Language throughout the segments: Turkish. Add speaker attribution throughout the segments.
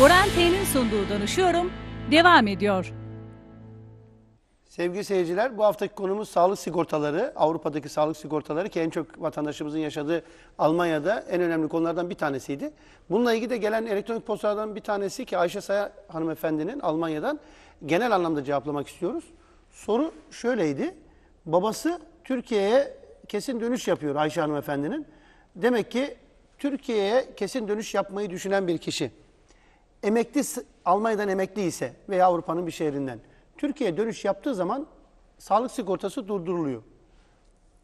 Speaker 1: Borante'nin sunduğu Danışıyorum devam ediyor.
Speaker 2: Sevgili seyirciler, bu haftaki konumuz sağlık sigortaları. Avrupa'daki sağlık sigortaları ki en çok vatandaşımızın yaşadığı Almanya'da en önemli konulardan bir tanesiydi. Bununla ilgili de gelen elektronik postalardan bir tanesi ki Ayşe Saya hanımefendinin Almanya'dan genel anlamda cevaplamak istiyoruz. Soru şöyleydi. Babası Türkiye'ye kesin dönüş yapıyor Ayşe hanımefendinin. Demek ki Türkiye'ye kesin dönüş yapmayı düşünen bir kişi emekli Almanya'dan emekli ise veya Avrupa'nın bir şehrinden Türkiye'ye dönüş yaptığı zaman sağlık sigortası durduruluyor.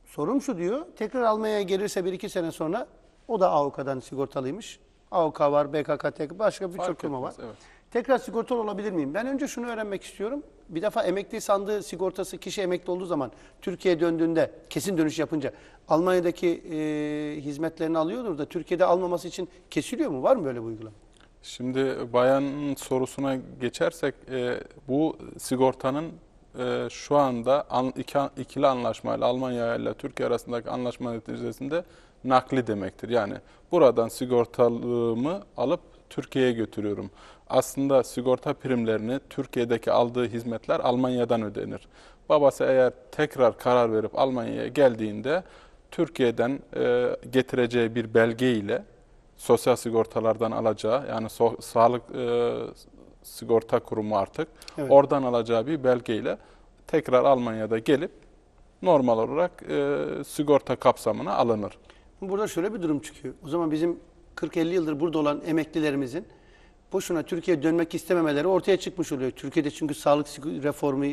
Speaker 2: Sorum şu diyor, tekrar Almanya'ya gelirse bir iki sene sonra o da AOK'dan sigortalıymış. AOK var, BKKT, başka birçok firma var.
Speaker 3: evet.
Speaker 2: Tekrar sigortalı olabilir miyim? Ben önce şunu öğrenmek istiyorum. Bir defa emekli sandığı sigortası kişi emekli olduğu zaman Türkiye'ye döndüğünde kesin dönüş yapınca Almanya'daki e, hizmetlerini alıyordur da Türkiye'de almaması için kesiliyor mu? Var mı böyle bir uygulama?
Speaker 3: Şimdi bayanın sorusuna geçersek e, bu sigortanın e, şu anda an, iki, ikili anlaşmayla Almanya ile Türkiye arasındaki anlaşma neticesinde nakli demektir. Yani buradan sigortalığımı alıp Türkiye'ye götürüyorum. Aslında sigorta primlerini Türkiye'deki aldığı hizmetler Almanya'dan ödenir. Babası eğer tekrar karar verip Almanya'ya geldiğinde Türkiye'den e, getireceği bir belge ile sosyal sigortalardan alacağı yani so- sağlık e, sigorta kurumu artık
Speaker 2: Evet.
Speaker 3: oradan alacağı bir belgeyle tekrar Almanya'da gelip normal olarak e, sigorta kapsamına alınır.
Speaker 2: Burada şöyle bir durum çıkıyor. O zaman bizim 40-50 yıldır burada olan emeklilerimizin boşuna Türkiye'ye dönmek istememeleri ortaya çıkmış oluyor. Türkiye'de çünkü sağlık reformu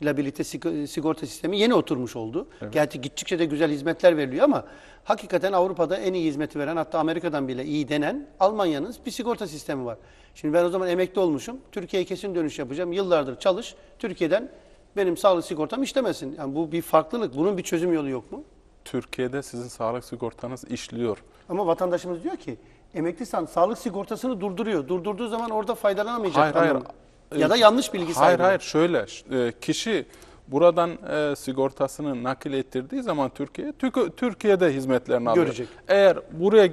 Speaker 2: ile birlikte sig- sigorta sistemi yeni oturmuş oldu. Gerçi gittikçe de güzel hizmetler veriliyor ama hakikaten Avrupa'da en iyi hizmeti veren hatta Amerika'dan bile iyi denen Almanya'nın bir sigorta sistemi var. Şimdi ben o zaman emekli olmuşum. Türkiye'ye kesin dönüş yapacağım. Yıllardır çalış. Türkiye'den benim sağlık sigortam işlemesin. Yani bu bir farklılık. Bunun bir çözüm yolu yok mu?
Speaker 3: Türkiye'de sizin sağlık sigortanız işliyor.
Speaker 2: Ama vatandaşımız diyor ki emeklisan sağlık sigortasını durduruyor. Durdurduğu zaman orada faydalanamayacak.
Speaker 3: Hayır, hayır.
Speaker 2: Ya da yanlış bilgi
Speaker 3: Hayır
Speaker 2: sahibi.
Speaker 3: hayır şöyle e, kişi buradan e, sigortasını nakil ettirdiği zaman Türkiye'ye Tük- Türkiye'de hizmetlerini alıyor.
Speaker 2: Görecek.
Speaker 3: Eğer buraya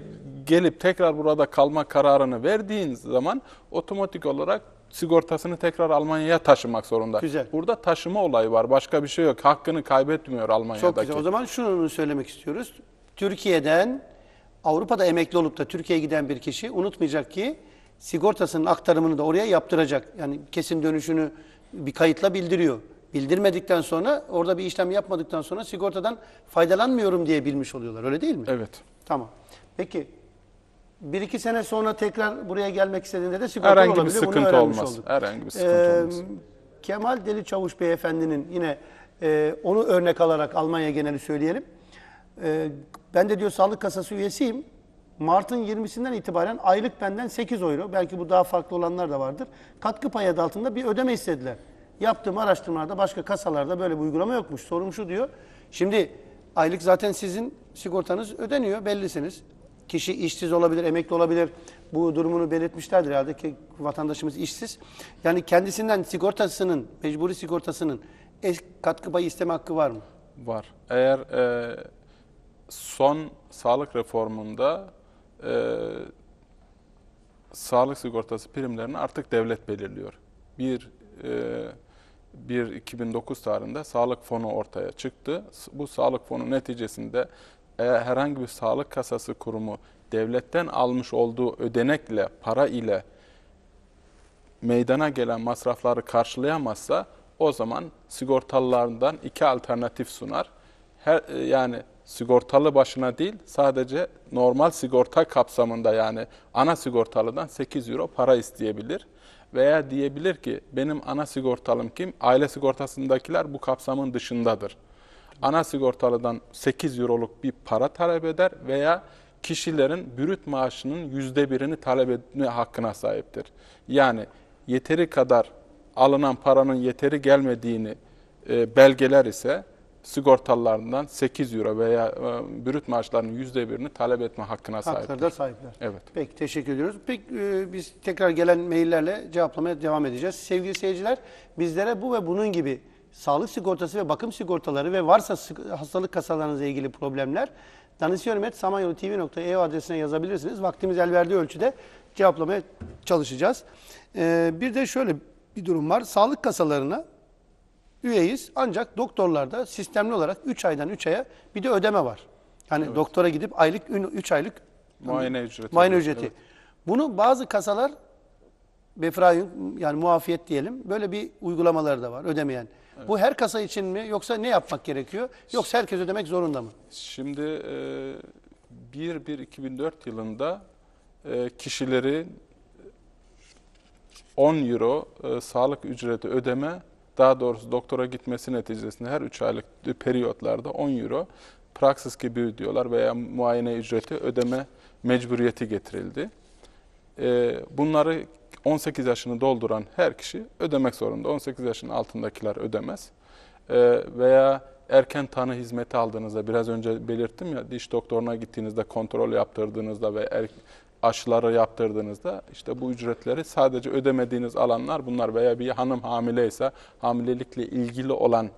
Speaker 3: gelip tekrar burada kalma kararını verdiğin zaman otomatik olarak sigortasını tekrar Almanya'ya taşımak zorunda.
Speaker 2: Güzel.
Speaker 3: Burada taşıma olayı var. Başka bir şey yok. Hakkını kaybetmiyor Almanya'daki.
Speaker 2: Çok güzel. O zaman şunu söylemek istiyoruz. Türkiye'den Avrupa'da emekli olup da Türkiye'ye giden bir kişi unutmayacak ki sigortasının aktarımını da oraya yaptıracak. Yani kesin dönüşünü bir kayıtla bildiriyor. Bildirmedikten sonra orada bir işlem yapmadıktan sonra sigortadan faydalanmıyorum diye bilmiş oluyorlar. Öyle değil mi?
Speaker 3: Evet.
Speaker 2: Tamam. Peki bir iki sene sonra tekrar buraya gelmek istediğinde de sigorta
Speaker 3: Herhangi bir
Speaker 2: olabilir. Bunu
Speaker 3: sıkıntı olmaz.
Speaker 2: olduk.
Speaker 3: Herhangi bir sıkıntı
Speaker 2: Ee,
Speaker 3: olmaz.
Speaker 2: Kemal Deli Çavuş Beyefendinin yine e, onu örnek alarak Almanya geneli söyleyelim. E, ben de diyor sağlık kasası üyesiyim. Mart'ın 20'sinden itibaren aylık benden 8 euro, belki bu daha farklı olanlar da vardır. Katkı payı adı altında bir ödeme istediler. Yaptığım araştırmalarda başka kasalarda böyle bir uygulama yokmuş. Sorum şu diyor. Şimdi aylık zaten sizin sigortanız ödeniyor, bellisiniz. Kişi işsiz olabilir, emekli olabilir. Bu durumunu belirtmişlerdir herhalde ki vatandaşımız işsiz. Yani kendisinden sigortasının, mecburi sigortasının katkı payı isteme hakkı var mı?
Speaker 3: Var. Eğer e, son sağlık reformunda e, sağlık sigortası primlerini artık devlet belirliyor. Bir, e, bir 2009 tarihinde sağlık fonu ortaya çıktı. Bu sağlık fonu neticesinde eğer herhangi bir sağlık kasası kurumu devletten almış olduğu ödenekle, para ile meydana gelen masrafları karşılayamazsa o zaman sigortalılardan iki alternatif sunar. Her, e, yani sigortalı başına değil sadece normal sigorta kapsamında yani ana sigortalıdan 8 euro para isteyebilir. Veya diyebilir ki benim ana sigortalım kim? Aile sigortasındakiler bu kapsamın dışındadır. Ana sigortalıdan 8 euroluk bir para talep eder veya kişilerin brüt maaşının yüzde birini talep etme hakkına sahiptir. Yani yeteri kadar alınan paranın yeteri gelmediğini e, belgeler ise sigortalılarından 8 euro veya e, brüt maaşlarının yüzde birini talep etme hakkına.
Speaker 2: Hakları da sahipler.
Speaker 3: Evet.
Speaker 2: Peki teşekkür ediyoruz. Peki e, biz tekrar gelen maillerle cevaplamaya devam edeceğiz. Sevgili seyirciler bizlere bu ve bunun gibi sağlık sigortası ve bakım sigortaları ve varsa hastalık kasalarınızla ilgili problemler danışıyorum et samanyolu tv.eu adresine yazabilirsiniz. Vaktimiz el verdiği ölçüde cevaplamaya çalışacağız. Ee, bir de şöyle bir durum var. Sağlık kasalarına üyeyiz ancak doktorlarda sistemli olarak 3 aydan 3 aya bir de ödeme var. Yani doktora gidip aylık 3 aylık
Speaker 3: Muayene ücreti.
Speaker 2: muayene ücreti. Bunu bazı kasalar Befrayun yani muafiyet diyelim böyle bir uygulamaları da var ödemeyen. Bu her kasa için mi yoksa ne yapmak gerekiyor? Yoksa herkes ödemek zorunda mı?
Speaker 3: Şimdi e, 1-1-2004 yılında e, kişilerin 10 euro e, sağlık ücreti ödeme, daha doğrusu doktora gitmesi neticesinde her 3 aylık periyotlarda 10 euro praksis gibi ödüyorlar veya muayene ücreti ödeme mecburiyeti getirildi. E, bunları 18 yaşını dolduran her kişi ödemek zorunda. 18 yaşının altındakiler ödemez. E, veya erken tanı hizmeti aldığınızda biraz önce belirttim ya diş doktoruna gittiğinizde kontrol yaptırdığınızda ve er, aşıları yaptırdığınızda işte bu ücretleri sadece ödemediğiniz alanlar bunlar veya bir hanım hamileyse hamilelikle ilgili olan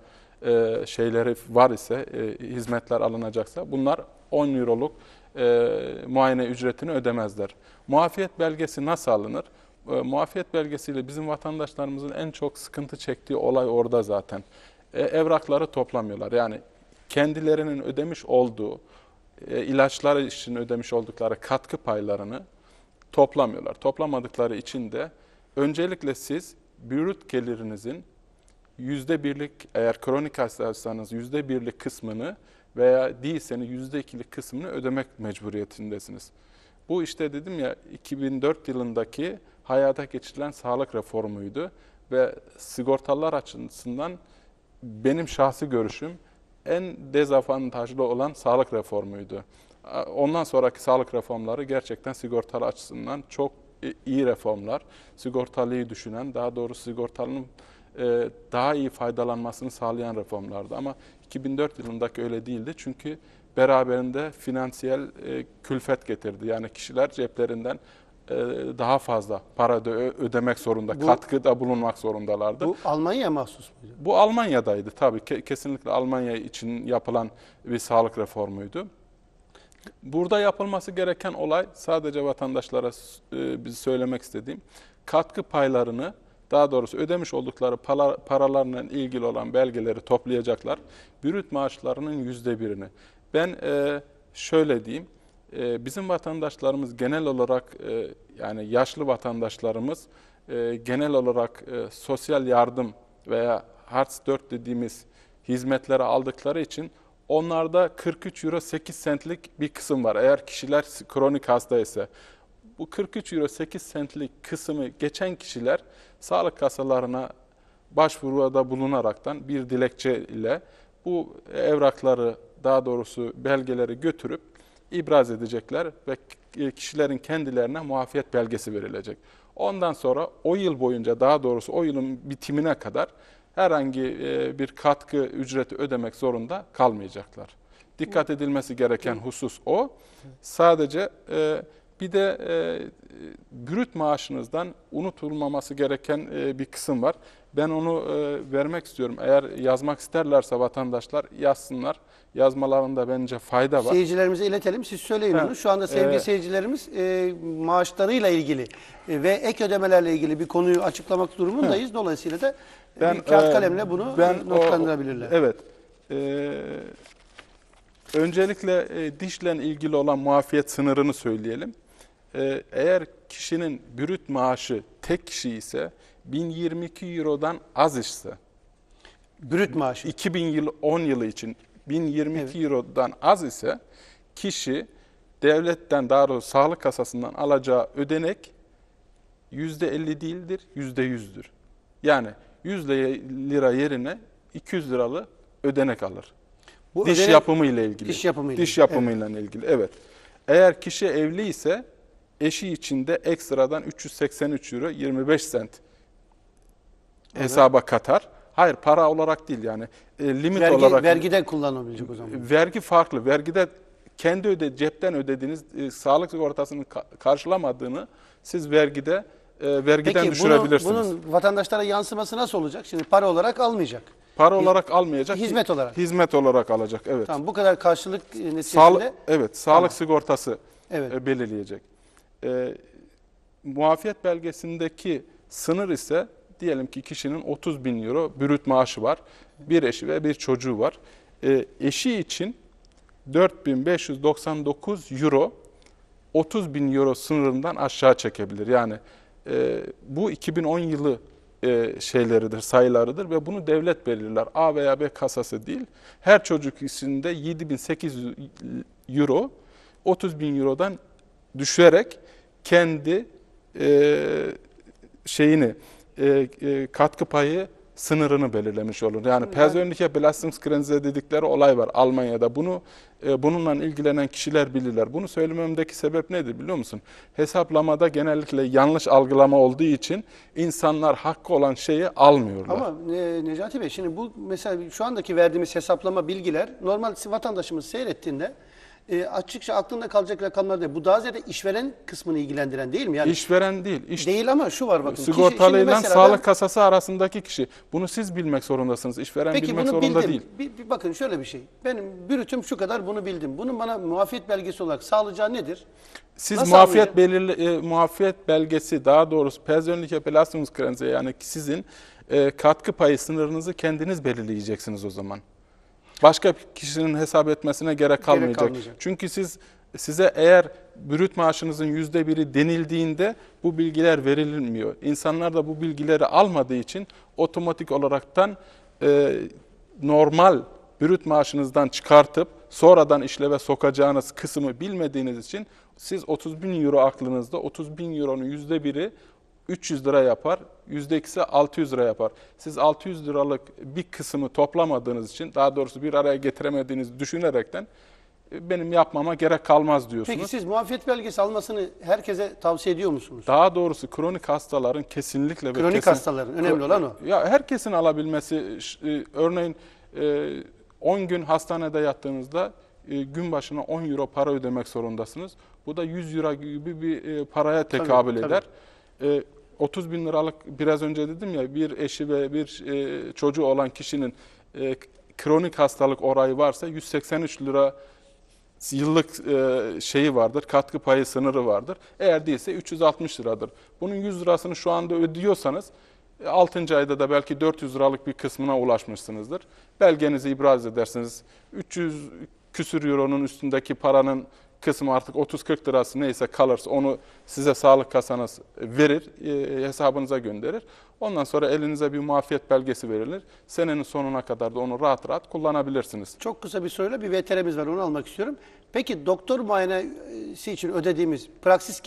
Speaker 3: e, şeyleri var ise e, hizmetler alınacaksa bunlar 10 euroluk e, muayene ücretini ödemezler. Muafiyet belgesi nasıl alınır? E, muafiyet belgesiyle bizim vatandaşlarımızın en çok sıkıntı çektiği olay orada zaten. E, evrakları toplamıyorlar. Yani kendilerinin ödemiş olduğu e, ilaçlar için ödemiş oldukları katkı paylarını toplamıyorlar. Toplamadıkları için de öncelikle siz brüt gelirinizin yüzde birlik eğer kronik hastaysanız yüzde birlik kısmını veya değilseniz yüzde ikilik kısmını ödemek mecburiyetindesiniz. Bu işte dedim ya 2004 yılındaki hayata geçirilen sağlık reformuydu ve sigortalılar açısından benim şahsi görüşüm en dezavantajlı olan sağlık reformuydu. Ondan sonraki sağlık reformları gerçekten sigortalı açısından çok iyi reformlar. Sigortalıyı düşünen, daha doğrusu sigortalının e, daha iyi faydalanmasını sağlayan reformlardı. Ama 2004 yılındaki öyle değildi. Çünkü beraberinde finansiyel e, külfet getirdi. Yani kişiler ceplerinden daha fazla para öde- ödemek zorunda,
Speaker 2: Bu-
Speaker 3: katkıda bulunmak zorundalardı.
Speaker 2: Bu Almanya'ya mahsus muydu?
Speaker 3: Bu Almanya'daydı tabii. Ke- kesinlikle Almanya için yapılan bir sağlık reformuydu. Burada yapılması gereken olay sadece vatandaşlara e, biz söylemek istediğim katkı paylarını daha doğrusu ödemiş oldukları para, paralarla ilgili olan belgeleri toplayacaklar. Brüt maaşlarının yüzde birini. Ben e, şöyle diyeyim, e, bizim vatandaşlarımız genel olarak e, yani yaşlı vatandaşlarımız e, genel olarak e, sosyal yardım veya Hartz 4 dediğimiz hizmetleri aldıkları için onlarda 43 euro 8 centlik bir kısım var. Eğer kişiler kronik hasta ise bu 43 euro 8 centlik kısmı geçen kişiler sağlık kasalarına başvuruda bulunaraktan bir dilekçe ile bu evrakları daha doğrusu belgeleri götürüp ibraz edecekler ve kişilerin kendilerine muafiyet belgesi verilecek. Ondan sonra o yıl boyunca daha doğrusu o yılın bitimine kadar herhangi e, bir katkı ücreti ödemek zorunda kalmayacaklar. Dikkat edilmesi gereken husus o. Sadece e, bir de e, brüt maaşınızdan unutulmaması gereken e, bir kısım var. Ben onu e, vermek istiyorum. Eğer yazmak isterlerse vatandaşlar yazsınlar. Yazmalarında bence fayda var.
Speaker 2: Seyircilerimize iletelim. Siz söyleyin
Speaker 3: Ha,
Speaker 2: onu. Şu anda sevgili
Speaker 3: e,
Speaker 2: seyircilerimiz e, maaşlarıyla ilgili e, ve ek ödemelerle ilgili bir konuyu açıklamak durumundayız. Dolayısıyla da ben, bir kağıt
Speaker 3: e,
Speaker 2: kalemle bunu
Speaker 3: ben
Speaker 2: e,
Speaker 3: o-
Speaker 2: notlandırabilirler.
Speaker 3: evet. E, öncelikle e, dişle ilgili olan muafiyet sınırını söyleyelim. E, eğer kişinin brüt maaşı tek kişi ise 1022 Euro'dan az ise
Speaker 2: Brüt maaşı.
Speaker 3: 2010 yılı için 1022 Euro'dan az ise kişi devletten daha doğrusu sağlık kasasından alacağı ödenek %50 değildir, %100'dür. Yani 100 lira yerine 200 liralı ödenek alır.
Speaker 2: Bu
Speaker 3: diş
Speaker 2: ödenek-
Speaker 3: yapımı ile ilgili.
Speaker 2: Diş yapımıyla
Speaker 3: Diş
Speaker 2: ilgili,
Speaker 3: yapımıyla ilgili. Evet. Eğer kişi evli ise eşi için de ekstradan 383 euro 25 sent hesaba katar. Hayır para olarak değil yani e, limit
Speaker 2: Vergi,
Speaker 3: olarak
Speaker 2: vergiden kullanabilecek o zaman.
Speaker 3: vergi farklı. Vergide kendi öde cepten ödediğiniz e, sağlık sigortasının ka- karşılamadığını siz vergide e, vergiden
Speaker 2: Peki bunu,
Speaker 3: düşürebilirsiniz.
Speaker 2: bunun vatandaşlara yansıması nasıl olacak? Şimdi para olarak almayacak.
Speaker 3: Para olarak almayacak.
Speaker 2: hizmet olarak.
Speaker 3: Hizmet olarak alacak. Evet.
Speaker 2: Tamam bu kadar karşılık neticesinde
Speaker 3: Sağlık evet, sağlık
Speaker 2: Tamam.
Speaker 3: sigortası
Speaker 2: Evet.
Speaker 3: e, belirleyecek. E, muafiyet belgesindeki sınır ise diyelim ki kişinin 30 bin euro bürüt maaşı var. Bir eşi ve bir çocuğu var. E, eşi için 4599 euro 30 bin euro sınırından aşağı çekebilir. Yani e, bu 2010 yılı e, şeyleridir, sayılarıdır ve bunu devlet belirler. A veya B kasası değil. Her çocuk için de 7800 euro 30 bin eurodan düşerek kendi e, şeyini e, e, katkı payı sınırını belirlemiş olur. Yani persönliche Belastungsgrenze dedikleri olay var Almanya'da. Bunu e, bununla ilgilenen kişiler bilirler. Bunu söylememdeki sebep nedir biliyor musun? Hesaplamada genellikle yanlış algılama olduğu için insanlar hakkı olan şeyi almıyorlar.
Speaker 2: Ama e, Necati Bey şimdi bu mesela şu andaki verdiğimiz hesaplama bilgiler normal vatandaşımız seyrettiğinde e, açıkça aklında kalacak rakamlar değil. Bu daha ziyade işveren kısmını ilgilendiren değil mi? Yani
Speaker 3: İşveren değil, iş
Speaker 2: değil ama şu var bakın.
Speaker 3: Sigortalıyla
Speaker 2: mesela
Speaker 3: sağlık
Speaker 2: ben-
Speaker 3: kasası arasındaki kişi. Bunu siz bilmek zorundasınız. İşveren
Speaker 2: Peki
Speaker 3: bilmek
Speaker 2: bunu
Speaker 3: zorunda
Speaker 2: bildim.
Speaker 3: değil.
Speaker 2: Bir, bir bakın şöyle bir şey. Benim bürütüm şu kadar bunu bildim. Bunun bana muafiyet belgesi olarak sağlayacağı nedir?
Speaker 3: Siz
Speaker 2: Nasıl
Speaker 3: muafiyet belirli e, muafiyet belgesi daha doğrusu persönliche Belastungsgrenze yani sizin e, katkı payı sınırınızı kendiniz belirleyeceksiniz o zaman. Başka bir kişinin hesap etmesine gerek kalmayacak.
Speaker 2: kalmayacak.
Speaker 3: Çünkü siz size eğer brüt maaşınızın yüzde biri denildiğinde bu bilgiler verilmiyor. İnsanlar da bu bilgileri almadığı için otomatik olaraktan e, normal brüt maaşınızdan çıkartıp sonradan işleve sokacağınız kısmı bilmediğiniz için siz 30 bin euro aklınızda 30 bin euronun yüzde biri 300 lira yapar, yüzde ikisi 600 lira yapar. Siz 600 liralık bir kısmı toplamadığınız için, daha doğrusu bir araya getiremediğinizi düşünerekten e, benim yapmama gerek kalmaz diyorsunuz.
Speaker 2: Peki siz muafiyet belgesi almasını herkese tavsiye ediyor musunuz?
Speaker 3: Daha doğrusu kronik hastaların kesinlikle ve
Speaker 2: Kronik
Speaker 3: kesin-
Speaker 2: hastaların, önemli olan o.
Speaker 3: Ya herkesin alabilmesi e, örneğin e, 10 gün hastanede yattığınızda e, gün başına 10 euro para ödemek zorundasınız. Bu da 100 euro gibi bir e, paraya tekabül
Speaker 2: tabii.
Speaker 3: eder. E, 30 bin liralık biraz önce dedim ya bir eşi ve bir e, çocuğu olan kişinin e, kronik hastalık orayı varsa 183 lira yıllık e, şeyi vardır, katkı payı sınırı vardır. Eğer değilse 360 liradır. Bunun 100 lirasını şu anda ödüyorsanız 6. ayda da belki 400 liralık bir kısmına ulaşmışsınızdır. Belgenizi ibraz edersiniz. 300 küsür euronun üstündeki paranın kısmı artık 30-40 lirası neyse kalırsa onu size sağlık kasanız verir, e, hesabınıza gönderir. Ondan sonra elinize bir muafiyet belgesi verilir. Senenin sonuna kadar da onu rahat rahat kullanabilirsiniz.
Speaker 2: Çok kısa bir soruyla bir VTR'miz var onu almak istiyorum. Peki doktor muayenesi için ödediğimiz praksis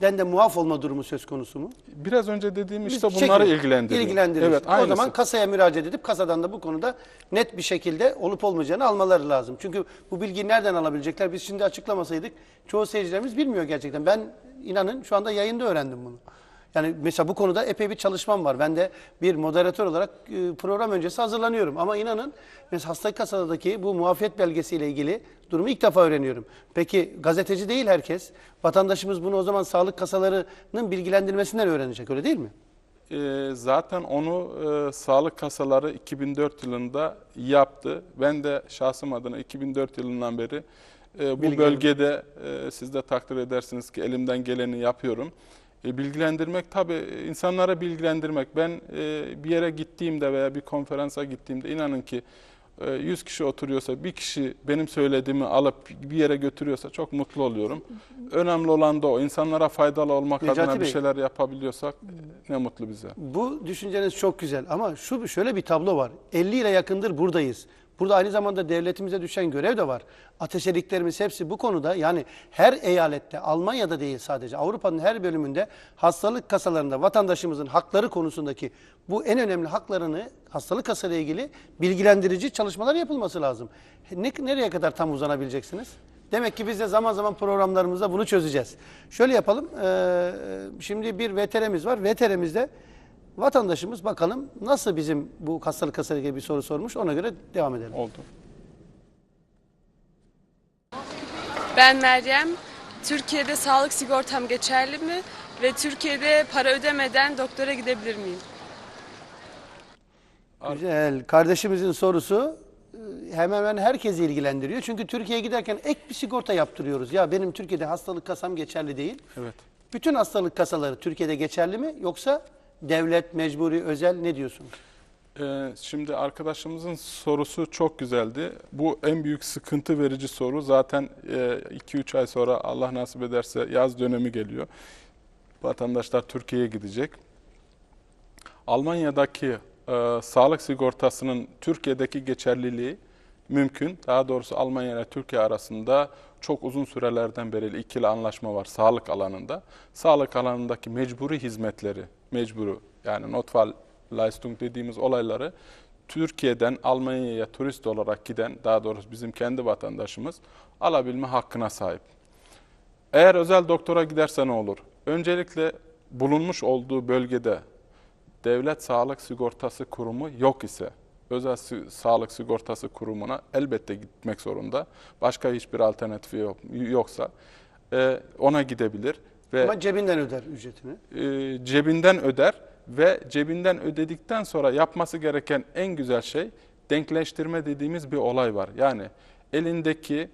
Speaker 2: gebürlerinden de muaf olma durumu söz konusu mu?
Speaker 3: Biraz önce dediğim işte
Speaker 2: Biz
Speaker 3: bunları
Speaker 2: çekin-
Speaker 3: ilgilendiriyor.
Speaker 2: ilgilendirir.
Speaker 3: Evet,
Speaker 2: o
Speaker 3: aynısı.
Speaker 2: zaman kasaya müracaat edip kasadan da bu konuda net bir şekilde olup olmayacağını almaları lazım. Çünkü bu bilgiyi nereden alabilecekler? Biz şimdi açıklamasaydık çoğu seyircilerimiz bilmiyor gerçekten. Ben inanın şu anda yayında öğrendim bunu. Yani mesela bu konuda epey bir çalışmam var. Ben de bir moderatör olarak e, program öncesi hazırlanıyorum. Ama inanın mesela hastayı kasadaki bu muafiyet belgesiyle ilgili durumu ilk defa öğreniyorum. Peki gazeteci değil herkes. Vatandaşımız bunu o zaman sağlık kasalarının bilgilendirmesinden öğrenecek öyle değil mi?
Speaker 3: Ee, zaten onu e, sağlık kasaları 2004 yılında yaptı. Ben de şahsım adına 2004 yılından beri e, bu
Speaker 2: Bilgilendim.
Speaker 3: bölgede e, siz de takdir edersiniz ki elimden geleni yapıyorum. E, bilgilendirmek tabii insanlara bilgilendirmek. Ben e, bir yere gittiğimde veya bir konferansa gittiğimde inanın ki e, 100 kişi oturuyorsa bir kişi benim söylediğimi alıp bir yere götürüyorsa çok mutlu oluyorum. Önemli olan da o. İnsanlara faydalı olmak
Speaker 2: Necati
Speaker 3: adına bir
Speaker 2: Bey.
Speaker 3: şeyler yapabiliyorsak e, ne mutlu bize.
Speaker 2: Bu düşünceniz çok güzel ama şu şöyle bir tablo var. 50 yıla yakındır buradayız. Burada aynı zamanda devletimize düşen görev de var. Ateşeliklerimiz hepsi bu konuda yani her eyalette Almanya'da değil sadece Avrupa'nın her bölümünde hastalık kasalarında vatandaşımızın hakları konusundaki bu en önemli haklarını hastalık kasayla ilgili bilgilendirici çalışmalar yapılması lazım. Ne, nereye kadar tam uzanabileceksiniz? Demek ki biz de zaman zaman programlarımızda bunu çözeceğiz. Şöyle yapalım. eee, şimdi bir VTR'miz var. VTR'mizde vatandaşımız bakalım nasıl bizim bu hastalık kasayla ilgili bir soru sormuş. Ona göre devam edelim.
Speaker 3: Oldu.
Speaker 4: Ben Meryem. Türkiye'de sağlık sigortam geçerli mi? Ve Türkiye'de para ödemeden doktora gidebilir miyim?
Speaker 2: Güzel. Kardeşimizin sorusu e, hemen hemen herkesi ilgilendiriyor. Çünkü Türkiye'ye giderken ek bir sigorta yaptırıyoruz. Ya benim Türkiye'de hastalık kasam geçerli değil.
Speaker 3: Evet.
Speaker 2: Bütün hastalık kasaları Türkiye'de geçerli mi yoksa devlet, mecburi, özel ne diyorsunuz?
Speaker 3: Ee, şimdi arkadaşımızın sorusu çok güzeldi. Bu en büyük sıkıntı verici soru. Zaten 2-3 ay sonra Allah nasip ederse yaz dönemi geliyor. Vatandaşlar Türkiye'ye gidecek. Almanya'daki e, sağlık sigortasının Türkiye'deki geçerliliği mümkün. Daha doğrusu Almanya ile Türkiye arasında çok uzun sürelerden beri ikili anlaşma var sağlık alanında. Sağlık alanındaki mecburi hizmetleri, mecburu yani Notfallleistung dediğimiz olayları Türkiye'den Almanya'ya turist olarak giden, daha doğrusu bizim kendi vatandaşımız alabilme hakkına sahip. Eğer özel doktora giderse ne olur? Öncelikle bulunmuş olduğu bölgede devlet sağlık sigortası kurumu yok ise özel sağlık sigortası kurumuna elbette gitmek zorunda. Başka hiçbir alternatifi yok, yoksa e, ona gidebilir ve
Speaker 2: Ama cebinden öder ücretini.
Speaker 3: e, cebinden öder ve cebinden ödedikten sonra yapması gereken en güzel şey denkleştirme dediğimiz bir olay var. Yani elindeki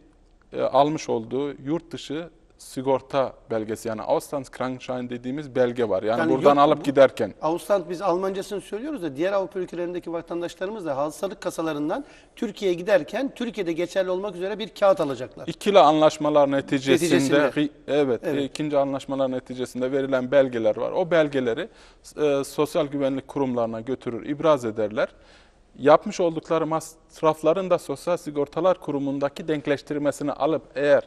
Speaker 3: e, almış olduğu yurt dışı sigorta belgesi yani Auslandskrankschein dediğimiz belge var. Yani,
Speaker 2: Yani
Speaker 3: buradan
Speaker 2: yok
Speaker 3: alıp
Speaker 2: bu?
Speaker 3: giderken
Speaker 2: Ausland biz Almancasını söylüyoruz da diğer Avrupa ülkelerindeki vatandaşlarımız da hastalık kasalarından Türkiye'ye giderken Türkiye'de geçerli olmak üzere bir kağıt alacaklar.
Speaker 3: İkili anlaşmalar neticesinde,
Speaker 2: Neticesinde.
Speaker 3: evet,
Speaker 2: Evet.
Speaker 3: ikinci anlaşmalar neticesinde verilen belgeler var. O belgeleri e, sosyal güvenlik kurumlarına götürür, ibraz ederler. Yapmış oldukları masrafların da Sosyal Sigortalar Kurumu'ndaki denkleştirmesini alıp eğer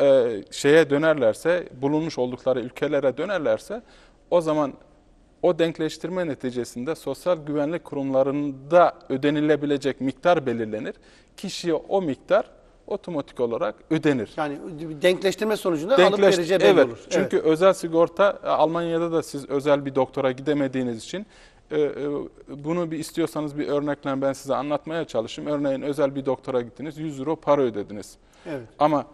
Speaker 3: e, şeye dönerlerse, bulunmuş oldukları ülkelere dönerlerse o zaman o denkleştirme neticesinde sosyal güvenlik kurumlarında ödenilebilecek miktar belirlenir. Kişiye o miktar otomatik olarak ödenir.
Speaker 2: Yani denkleştirme sonucunda alıp
Speaker 3: Denkleş-
Speaker 2: vereceği belli
Speaker 3: evet,
Speaker 2: olur.
Speaker 3: Çünkü özel sigorta e, Almanya'da da siz özel bir doktora gidemediğiniz için e, e, bunu bir istiyorsanız bir örnekle ben size anlatmaya çalışayım. Örneğin özel bir doktora gittiniz 100 euro para ödediniz.
Speaker 2: Evet.
Speaker 3: Ama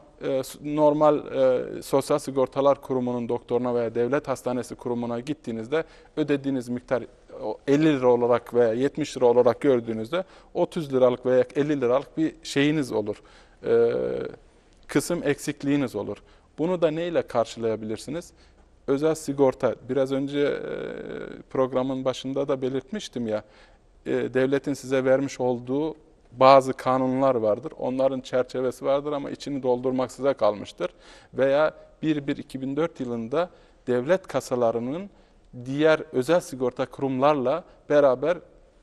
Speaker 3: normal e, Sosyal Sigortalar Kurumu'nun doktoruna veya devlet hastanesi kurumuna gittiğinizde ödediğiniz miktar o 50 lira olarak veya 70 lira olarak gördüğünüzde 30 liralık veya 50 liralık bir şeyiniz olur. E, kısım eksikliğiniz olur. Bunu da neyle karşılayabilirsiniz? Özel sigorta, biraz önce e, programın başında da belirtmiştim ya, e, devletin size vermiş olduğu bazı kanunlar vardır. Onların çerçevesi vardır ama içini doldurmak size kalmıştır. Veya 1-1-2004 yılında devlet kasalarının diğer özel sigorta kurumlarla beraber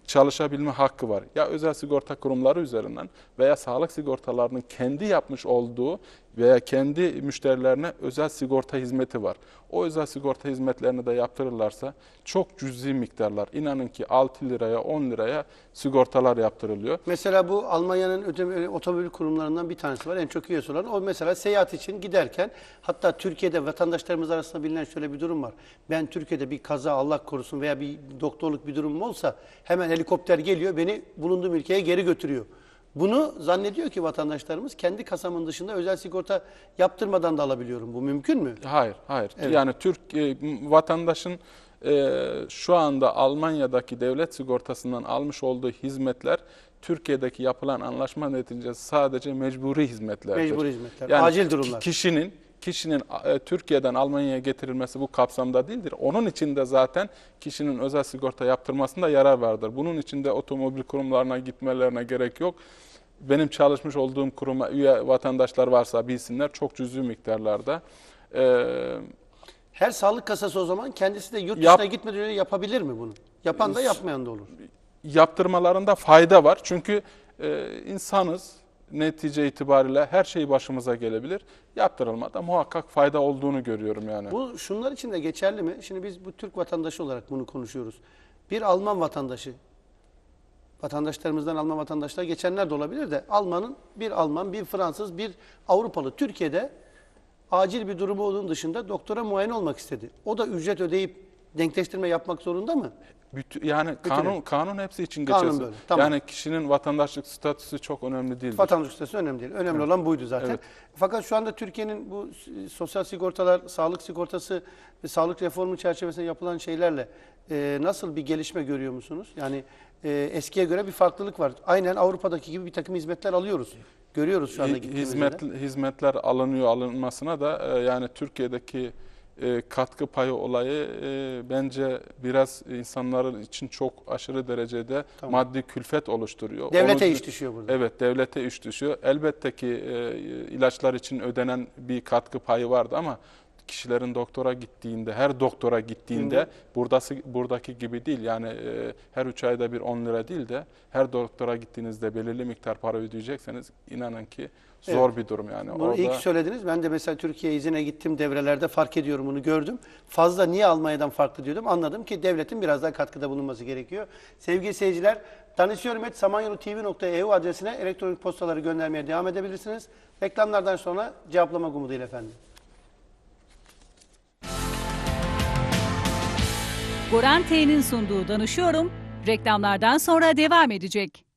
Speaker 3: çalışabilme hakkı var. Ya özel sigorta kurumları üzerinden veya sağlık sigortalarının kendi yapmış olduğu veya kendi müşterilerine özel sigorta hizmeti var. O özel sigorta hizmetlerini de yaptırırlarsa çok cüzi miktarlar. İnanın ki 6 liraya 10 liraya sigortalar yaptırılıyor.
Speaker 2: Mesela bu Almanya'nın ödeme, otomobil kurumlarından bir tanesi var. En çok üyesi olan. O mesela seyahat için giderken hatta Türkiye'de vatandaşlarımız arasında bilinen şöyle bir durum var. Ben Türkiye'de bir kaza Allah korusun veya bir doktorluk bir durumum olsa hemen helikopter geliyor beni bulunduğum ülkeye geri götürüyor. Bunu zannediyor ki vatandaşlarımız kendi kasamın dışında özel sigorta yaptırmadan da alabiliyorum. Bu mümkün mü?
Speaker 3: Hayır, hayır.
Speaker 2: Evet.
Speaker 3: Yani Türk e, vatandaşın e, şu anda Almanya'daki devlet sigortasından almış olduğu hizmetler Türkiye'deki yapılan anlaşma neticesi sadece mecburi hizmetlerdir.
Speaker 2: Mecburi hizmetler, acil durumlar.
Speaker 3: ki- Kişinin kişinin e, Türkiye'den Almanya'ya getirilmesi bu kapsamda değildir. Onun için de zaten kişinin özel sigorta yaptırmasında yarar vardır. Bunun için de otomobil kurumlarına gitmelerine gerek yok. Benim çalışmış olduğum kuruma üye vatandaşlar varsa bilsinler çok cüzi miktarlarda. E,
Speaker 2: Her sağlık kasası o zaman kendisi de yurt
Speaker 3: Yap-
Speaker 2: dışına gitmeden önce yapabilir mi bunu? Yapan da yapmayan da olur.
Speaker 3: yaptırmalarında fayda var. Çünkü e, insanız netice itibariyle her şey başımıza gelebilir. Yaptırılmada muhakkak fayda olduğunu görüyorum yani.
Speaker 2: Bu şunlar için de geçerli mi? Şimdi biz bu Türk vatandaşı olarak bunu konuşuyoruz. Bir Alman vatandaşı, vatandaşlarımızdan Alman vatandaşlar geçenler de olabilir de Alman'ın bir Alman, bir Fransız, bir Avrupalı Türkiye'de acil bir durumu olduğunun dışında doktora muayene olmak istedi. O da ücret ödeyip denkleştirme yapmak zorunda mı?
Speaker 3: Bütün, yani kanun kanun hepsi için
Speaker 2: Kanun
Speaker 3: geçerli.
Speaker 2: böyle, tamam.
Speaker 3: Yani kişinin vatandaşlık statüsü çok önemli değildir.
Speaker 2: Vatandaş statüsü önemli değil. Önemli olan buydu zaten.
Speaker 3: Evet.
Speaker 2: Fakat şu anda Türkiye'nin bu sosyal sigortalar, sağlık sigortası ve sağlık reformu çerçevesinde yapılan şeylerle e, nasıl bir gelişme görüyor musunuz? Yani e, eskiye göre bir farklılık var. Aynen Avrupa'daki gibi bir takım hizmetler alıyoruz. Görüyoruz şu anda gittiğimizde.
Speaker 3: Hizmet, hizmetler alınıyor alınmasına da e, yani Türkiye'deki e, katkı payı olayı e, bence biraz insanların için çok aşırı derecede maddi külfet oluşturuyor.
Speaker 2: Devlete
Speaker 3: Onu-
Speaker 2: iş düşüyor burada.
Speaker 3: Evet devlete iş düşüyor. Elbette ki e, ilaçlar için ödenen bir katkı payı vardı ama kişilerin doktora gittiğinde, her doktora gittiğinde buradası buradaki gibi değil. Yani e, her üç ayda bir 10 lira değil de her doktora gittiğinizde belirli miktar para ödeyecekseniz inanın ki zor bir durum yani.
Speaker 2: Bunu ilk söylediniz. Ben de mesela Türkiye izine gittim devrelerde fark ediyorum bunu gördüm. Fazla niye Almanya'dan farklı diyordum. Anladım ki devletin biraz daha katkıda bulunması gerekiyor. Sevgili seyirciler, E adresine elektronik postaları göndermeye devam edebilirsiniz. Reklamlardan sonra cevaplamak umuduyla efendim.
Speaker 1: Goran T'nin sunduğu Danışıyorum reklamlardan sonra devam edecek.